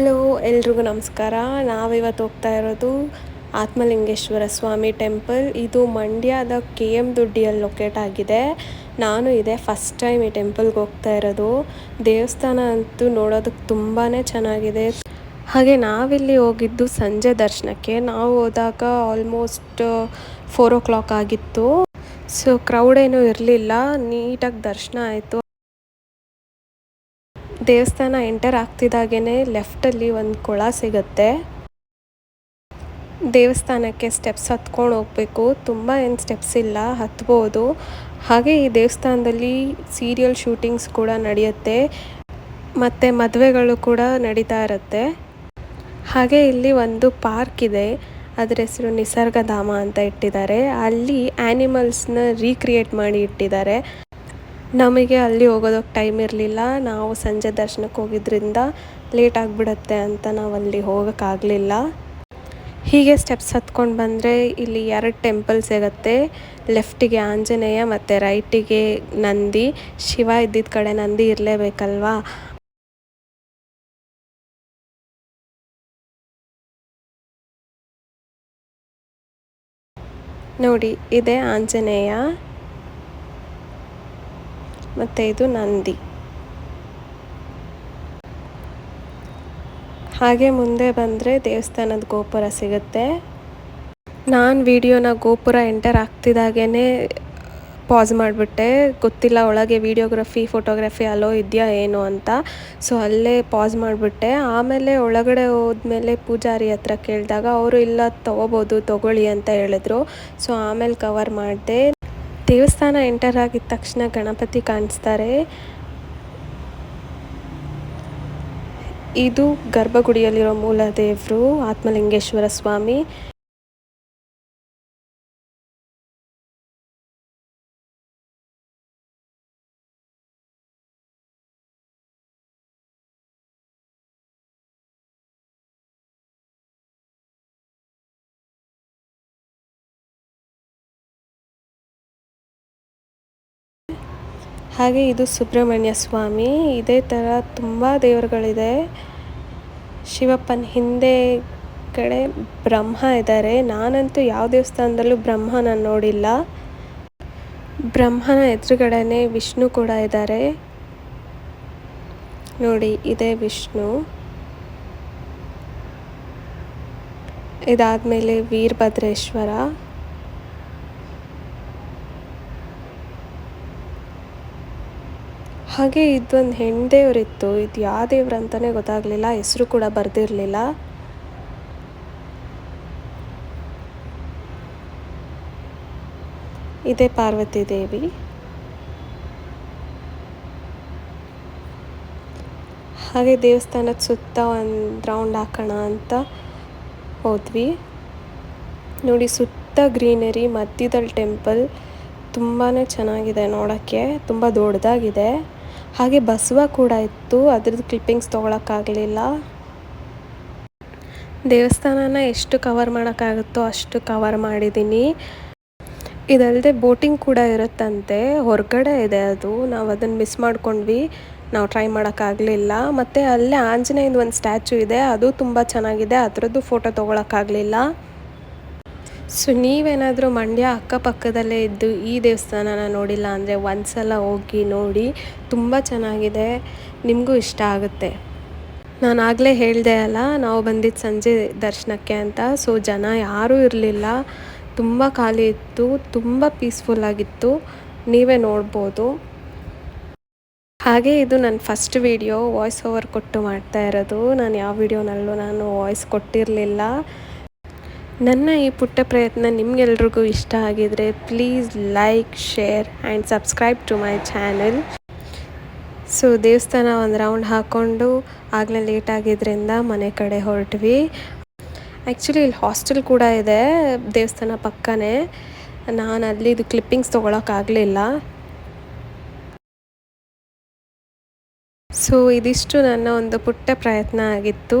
Hello, ಎಲ್ರಿಗೂ ನಮಸ್ಕಾರ. ನಾವಿವತ್ತು ಹೋಗ್ತಾ ಇರೋದು ಆತ್ಮಲಿಂಗೇಶ್ವರ ಸ್ವಾಮಿ ಟೆಂಪಲ್. ಇದು ಮಂಡ್ಯದ ಕೆ ಎಂ ದುಡ್ಡಿಯಲ್ಲಿ ಲೊಕೇಟ್ ಆಗಿದೆ. ನಾನು ಇದೆ ಫಸ್ಟ್ ಟೈಮ್ ಈ ಟೆಂಪಲ್ಗೆ ಹೋಗ್ತಾ ಇರೋದು. ದೇವಸ್ಥಾನ ಅಂತೂ ನೋಡೋದಕ್ಕೆ ತುಂಬಾ ಚೆನ್ನಾಗಿದೆ. ಹಾಗೆ ನಾವಿಲ್ಲಿ ಹೋಗಿದ್ದು ಸಂಜೆ ದರ್ಶನಕ್ಕೆ. ನಾವು ಹೋದಾಗ ಆಲ್ಮೋಸ್ಟ್ ಫೋರ್ ಓ ಕ್ಲಾಕ್ ಆಗಿತ್ತು. ಸೊ, ಕ್ರೌಡ್ ಏನೂ ಇರಲಿಲ್ಲ. ನೀಟಾಗಿ ದರ್ಶನ ಆಯಿತು. ದೇವಸ್ಥಾನ ಎಂಟರ್ ಆಗ್ತಿದ್ದಾಗೇ ಲೆಫ್ಟಲ್ಲಿ ಒಂದು ಕೊಳ ಸಿಗುತ್ತೆ. ದೇವಸ್ಥಾನಕ್ಕೆ ಸ್ಟೆಪ್ಸ್ ಹತ್ಕೊಂಡು ಹೋಗಬೇಕು. ತುಂಬ ಏನು ಸ್ಟೆಪ್ಸ್ ಇಲ್ಲ, ಹತ್ಬೋದು. ಹಾಗೆ ಈ ದೇವಸ್ಥಾನದಲ್ಲಿ ಸೀರಿಯಲ್ ಶೂಟಿಂಗ್ಸ್ ಕೂಡ ನಡೆಯುತ್ತೆ. ಮತ್ತು ಮದುವೆಗಳು ಕೂಡ ನಡೀತಾ ಇರುತ್ತೆ. ಹಾಗೆ ಇಲ್ಲಿ ಒಂದು ಪಾರ್ಕ್ ಇದೆ. ಅದರ ಹೆಸರು ನಿಸರ್ಗಧಾಮ ಅಂತ ಇಟ್ಟಿದ್ದಾರೆ. ಅಲ್ಲಿ ಆ್ಯನಿಮಲ್ಸ್ನ ರೀಕ್ರಿಯೇಟ್ ಮಾಡಿ ಇಟ್ಟಿದ್ದಾರೆ. ನಮಗೆ ಅಲ್ಲಿ ಹೋಗೋದಕ್ಕೆ ಟೈಮ್ ಇರಲಿಲ್ಲ. ನಾವು ಸಂಜೆ ದರ್ಶನಕ್ಕೆ ಹೋಗಿದ್ದರಿಂದ ಲೇಟ್ ಆಗಿಬಿಡತ್ತೆ ಅಂತ ನಾವು ಅಲ್ಲಿ ಹೋಗೋಕ್ಕಾಗಲಿಲ್ಲ ಹೀಗೆ ಸ್ಟೆಪ್ಸ್ ಹತ್ಕೊಂಡು ಬಂದರೆ ಇಲ್ಲಿ ಎರಡು ಟೆಂಪಲ್ ಸಿಗತ್ತೆ. ಲೆಫ್ಟಿಗೆ ಆಂಜನೇಯ ಮತ್ತು ರೈಟಿಗೆ ನಂದಿ. ಶಿವ ಇದ್ದಿದ್ದ ಕಡೆ ನಂದಿ ಇರಲೇಬೇಕಲ್ವಾ? ನೋಡಿ, ಇದೆ ಆಂಜನೇಯ. ಮತ್ತು ಇದು ನಂದಿ. ಹಾಗೆ ಮುಂದೆ ಬಂದರೆ ದೇವಸ್ಥಾನದ ಗೋಪುರ ಸಿಗುತ್ತೆ. ನಾನು ವಿಡಿಯೋನ ಗೋಪುರ ಎಂಟರ್ ಆಗ್ತಿದ್ದಾಗೇ ಪಾಸ್ ಮಾಡಿಬಿಟ್ಟೆ. ಗೊತ್ತಿಲ್ಲ ಒಳಗೆ ವೀಡಿಯೋಗ್ರಫಿ, ಫೋಟೋಗ್ರಫಿ ಅಲೋ ಇದೆಯಾ ಏನು ಅಂತ. ಸೊ ಅಲ್ಲೇ ಪಾಸ್ ಮಾಡಿಬಿಟ್ಟೆ. ಆಮೇಲೆ ಒಳಗಡೆ ಹೋದ್ಮೇಲೆ ಪೂಜಾರಿ ಹತ್ರ ಕೇಳಿದಾಗ, ಅವರು ಇಲ್ಲ, ತೊಗೋಬೋದು, ತೊಗೊಳ್ಳಿ ಅಂತ ಹೇಳಿದ್ರು. ಸೊ ಆಮೇಲೆ ಕವರ್ ಮಾಡಿದೆ. ದೇವಸ್ಥಾನ ಎಂಟರ್ ಆಗಿದ ತಕ್ಷಣ ಗಣಪತಿ ಕಾಣಿಸ್ತಾರೆ. ಇದು ಗರ್ಭಗುಡಿಯಲ್ಲಿರೋ ಮೂಲ ದೇವರು ಆತ್ಮಲಿಂಗೇಶ್ವರ ಸ್ವಾಮಿ. ಹಾಗೆ ಇದು ಸುಬ್ರಹ್ಮಣ್ಯ ಸ್ವಾಮಿ. ಇದೇ ಥರ ತುಂಬ ದೇವರುಗಳಿದೆ. ಶಿವಪ್ಪನ ಹಿಂದೆ ಕಡೆ ಬ್ರಹ್ಮ ಇದ್ದಾರೆ. ನಾನಂತೂ ಯಾವ ದೇವಸ್ಥಾನದಲ್ಲೂ ಬ್ರಹ್ಮನ ನೋಡಿಲ್ಲ. ಬ್ರಹ್ಮನ ಎದುರುಗಡೆನೆ ವಿಷ್ಣು ಕೂಡ ಇದ್ದಾರೆ. ನೋಡಿ, ಇದೇ ವಿಷ್ಣು. ಇದಾದಮೇಲೆ ವೀರಭದ್ರೇಶ್ವರ. ಹಾಗೆ ಇದೊಂದು ಹೆಣ್ಣು ಇದು ಯಾವ ದೇವ್ರು ಅಂತಲೇ ಗೊತ್ತಾಗಲಿಲ್ಲ, ಹೆಸರು ಕೂಡ ಬರೆದಿರಲಿಲ್ಲ. ಇದೇ ಪಾರ್ವತಿ ದೇವಿ. ಹಾಗೆ ದೇವಸ್ಥಾನದ ಸುತ್ತ ಒಂದು ರೌಂಡ್ ಹಾಕೋಣ ಅಂತ ಹೋದ್ವಿ. ನೋಡಿ ಸುತ್ತ ಗ್ರೀನರಿ, ಮಧ್ಯದಲ್ಲಿ ಟೆಂಪಲ್ ತುಂಬಾ ಚೆನ್ನಾಗಿದೆ ನೋಡೋಕ್ಕೆ, ತುಂಬ ದೊಡ್ಡದಾಗಿದೆ ಹಾಗೆ ಬಸವ ಕೂಡ ಇತ್ತು. ಅದ್ರದ್ದು ಕ್ಲಿಪ್ಪಿಂಗ್ಸ್ ತೊಗೊಳಕ್ಕಾಗಲಿಲ್ಲ. ದೇವಸ್ಥಾನನ ಎಷ್ಟು ಕವರ್ ಮಾಡೋಕ್ಕಾಗುತ್ತೋ ಅಷ್ಟು ಕವರ್ ಮಾಡಿದ್ದೀನಿ ಇದಲ್ಲದೆ ಬೋಟಿಂಗ್ ಕೂಡ ಇರುತ್ತಂತೆ. ಹೊರಗಡೆ ಇದೆ ಅದು. ನಾವು ಅದನ್ನು ಮಿಸ್ ಮಾಡ್ಕೊಂಡ್ವಿ. ನಾವು ಟ್ರೈ ಮಾಡೋಕ್ಕಾಗಲಿಲ್ಲ. ಮತ್ತು ಅಲ್ಲೇ ಆಂಜನೇಯದ ಒಂದು ಸ್ಟ್ಯಾಚು ಇದೆ. ಅದು ತುಂಬ ಚೆನ್ನಾಗಿದೆ. ಅದರದ್ದು ಫೋಟೋ ತೊಗೊಳಕ್ಕಾಗಲಿಲ್ಲ. ಸೊ ನೀವೇನಾದರೂ ಮಂಡ್ಯ ಅಕ್ಕಪಕ್ಕದಲ್ಲೇ ಇದ್ದು ಈ ದೇವಸ್ಥಾನನ ನೋಡಿಲ್ಲ ಅಂದರೆ ಒಂದು ಸಲ ಹೋಗಿ ನೋಡಿ ತುಂಬ ಚೆನ್ನಾಗಿದೆ, ನಿಮಗೂ ಇಷ್ಟ ಆಗುತ್ತೆ. ನಾನು ಆಗಲೇ ಹೇಳಿದೆ ಅಲ್ಲ, ನಾವು ಬಂದಿದ್ದು ಸಂಜೆ ದರ್ಶನಕ್ಕೆ ಅಂತ. ಸೊ ಜನ ಯಾರೂ ಇರಲಿಲ್ಲ. ತುಂಬ ಖಾಲಿ ಇತ್ತು, ತುಂಬ ಪೀಸ್ಫುಲ್ಲಾಗಿತ್ತು ನೀವೇ ನೋಡ್ಬೋದು. ಹಾಗೆ ಇದು ನನ್ನ ಫಸ್ಟ್ ವಿಡಿಯೋ ವಾಯ್ಸ್ ಓವರ್ ಕೊಟ್ಟು ಮಾಡ್ತಾ ಇರೋದು. ನಾನು ಯಾವ ವಿಡಿಯೋನಲ್ಲೂ ನಾನು ವಾಯ್ಸ್ ಕೊಟ್ಟಿರಲಿಲ್ಲ. ನನ್ನ ಈ ಪುಟ್ಟ ಪ್ರಯತ್ನ ನಿಮಗೆಲ್ರಿಗೂ ಇಷ್ಟ ಆಗಿದರೆ please like, share and subscribe to my channel. So ದೇವಸ್ಥಾನ ಒಂದು ರೌಂಡ್ ಹಾಕ್ಕೊಂಡು ಆಗಲೇ ಲೇಟ್ ಆಗಿದ್ದರಿಂದ ಮನೆ ಕಡೆ ಹೊರಟ್ವಿ. ಆ್ಯಕ್ಚುಲಿ ಇಲ್ಲಿ ಹಾಸ್ಟೆಲ್ ಕೂಡ ಇದೆ, ದೇವಸ್ಥಾನ ಪಕ್ಕನೇ. ನಾನು ಅಲ್ಲಿ ಇದು ಕ್ಲಿಪ್ಪಿಂಗ್ಸ್ ತೊಗೊಳಕ್ಕಾಗಲಿಲ್ಲ ಸೊ ಇದಿಷ್ಟು ನನ್ನ ಒಂದು ಪುಟ್ಟ ಪ್ರಯತ್ನ ಆಗಿತ್ತು.